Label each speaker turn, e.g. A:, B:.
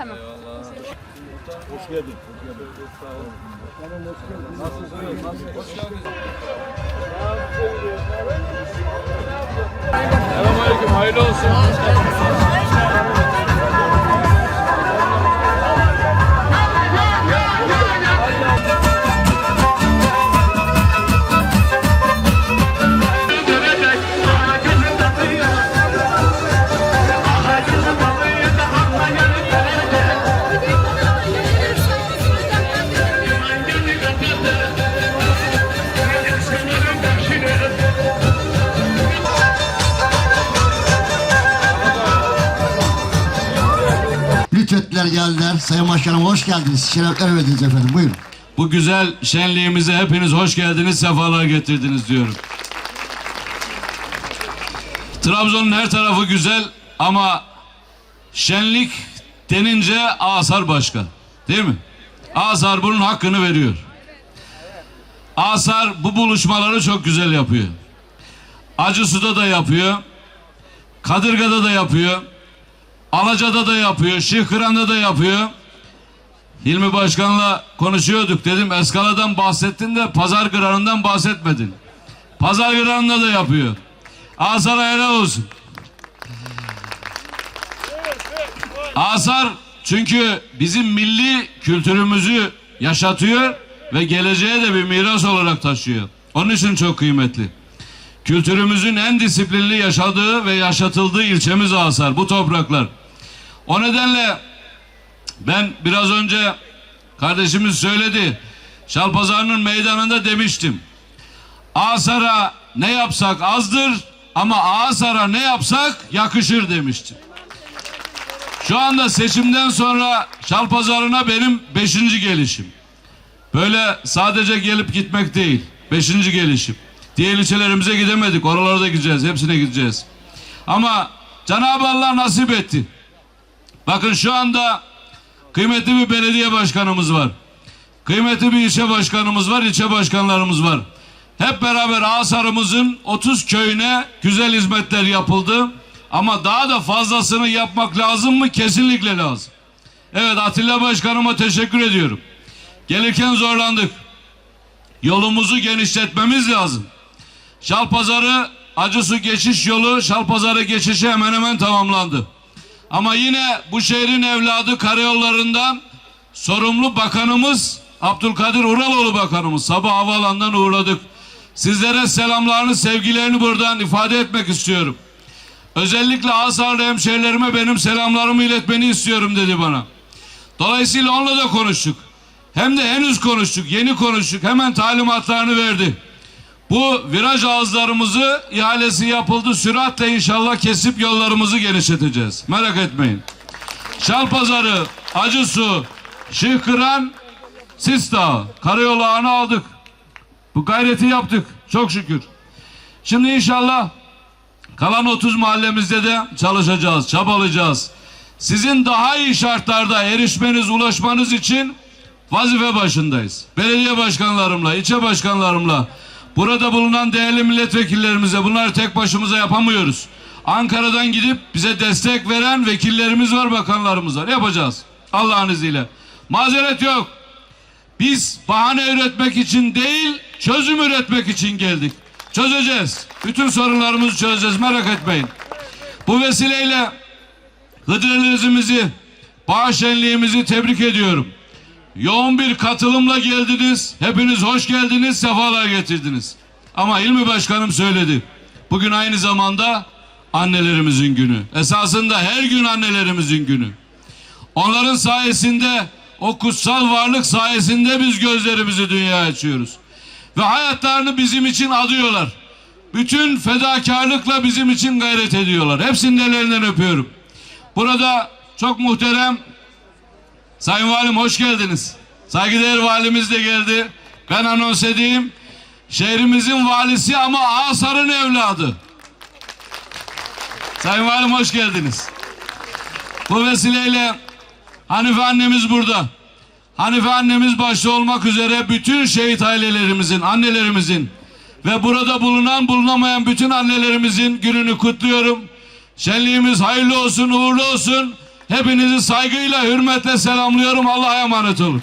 A: Tamam.
B: Hoş geldin. Hoş geldin. Sağ olun. Canım hoş geldin. Nasılsınız? Nasılsınız? Hoş geldiniz. Selamünaleyküm. Hayırlı olsun.
C: Lütfettiler geldiler. Sayın Başkanım hoş geldiniz. Şerefler verdiniz efendim. Buyurun.
D: Bu güzel şenliğimize hepiniz hoş geldiniz, sefalar getirdiniz diyorum. Trabzon'un her tarafı güzel ama şenlik denince Asar başka. Değil mi? Asar bunun hakkını veriyor. Asar bu buluşmaları çok güzel yapıyor. Acısu'da da yapıyor. Kadırga'da da yapıyor. Alaca'da da yapıyor. Şihkıran'da da yapıyor. Hilmi Başkan'la konuşuyorduk dedim Eskala'dan bahsettin de pazar gıranından bahsetmedin. Pazar gıranında da yapıyor. Asar'a helal olsun. Asar çünkü bizim milli kültürümüzü yaşatıyor ve geleceğe de bir miras olarak taşıyor. Onun için çok kıymetli. Kültürümüzün en disiplinli yaşadığı ve yaşatıldığı ilçemiz Asar. Bu topraklar. O nedenle ben biraz önce kardeşimiz söyledi. Şalpazarı'nın meydanında demiştim. Asar'a ne yapsak azdır ama Asar'a ne yapsak yakışır demiştim. Şu anda seçimden sonra Şalpazarı'na benim beşinci gelişim. Böyle sadece gelip gitmek değil. Beşinci gelişim. Diğer ilçelerimize gidemedik. Oralara da gideceğiz. Hepsine gideceğiz. Ama Cenab-ı Allah nasip etti. Bakın şu anda kıymetli bir belediye başkanımız var. Kıymetli bir ilçe başkanımız var, ilçe başkanlarımız var. Hep beraber Asar'ımızın 30 köyüne güzel hizmetler yapıldı. Ama daha da fazlasını yapmak lazım mı? Kesinlikle lazım. Evet Atilla Başkanıma teşekkür ediyorum. Gelirken zorlandık. Yolumuzu genişletmemiz lazım. Şalpazarı Acısu geçiş yolu Şalpazarı geçişi hemen hemen tamamlandı. Ama yine bu şehrin evladı karayollarından sorumlu bakanımız Abdülkadir Uraloğlu bakanımız sabah havaalanından uğurladık. Sizlere selamlarını, sevgilerini buradan ifade etmek istiyorum. Özellikle Asarlı hemşehrilerime benim selamlarımı iletmeni istiyorum dedi bana. Dolayısıyla onunla da konuştuk. Hem de henüz konuştuk, yeni konuştuk. Hemen talimatlarını verdi. Bu viraj ağızlarımızı ihalesi yapıldı. Süratle inşallah kesip yollarımızı genişleteceğiz. Merak etmeyin. Şalpazarı, Acısu, Şıhkıran, Sis Dağı, Karayolu ağını aldık. Bu gayreti yaptık. Çok şükür. Şimdi inşallah kalan 30 mahallemizde de çalışacağız, çabalayacağız. Sizin daha iyi şartlarda erişmeniz, ulaşmanız için vazife başındayız. Belediye başkanlarımla, ilçe başkanlarımla, burada bulunan değerli milletvekillerimize bunları tek başımıza yapamıyoruz. Ankara'dan gidip bize destek veren vekillerimiz var, bakanlarımız var. Yapacağız. Allah'ın izniyle. Mazeret yok. Biz bahane üretmek için değil, çözüm üretmek için geldik. Çözeceğiz. Bütün sorunlarımızı çözeceğiz. Merak etmeyin. Bu vesileyle Hıdrellezimizi, bağ şenliğimizi tebrik ediyorum. Yoğun bir katılımla geldiniz. Hepiniz hoş geldiniz, sefalar getirdiniz. Ama İlmi Başkanım söyledi. Bugün aynı zamanda annelerimizin günü. Esasında her gün annelerimizin günü. Onların sayesinde o kutsal varlık sayesinde biz gözlerimizi dünyaya açıyoruz. Ve hayatlarını bizim için adıyorlar. Bütün fedakarlıkla bizim için gayret ediyorlar. Hepsinin ellerinden öpüyorum. Burada çok muhterem Sayın Valim hoş geldiniz. Saygıdeğer valimiz de geldi. Ben anons edeyim. Şehrimizin valisi ama Asar'ın evladı. Sayın Valim hoş geldiniz. Bu vesileyle Hanife annemiz burada. Hanife annemiz başta olmak üzere bütün şehit ailelerimizin, annelerimizin ve burada bulunan bulunamayan bütün annelerimizin gününü kutluyorum. Şenliğimiz hayırlı olsun, uğurlu olsun. Hepinizi saygıyla, hürmetle selamlıyorum. Allah'a emanet olun.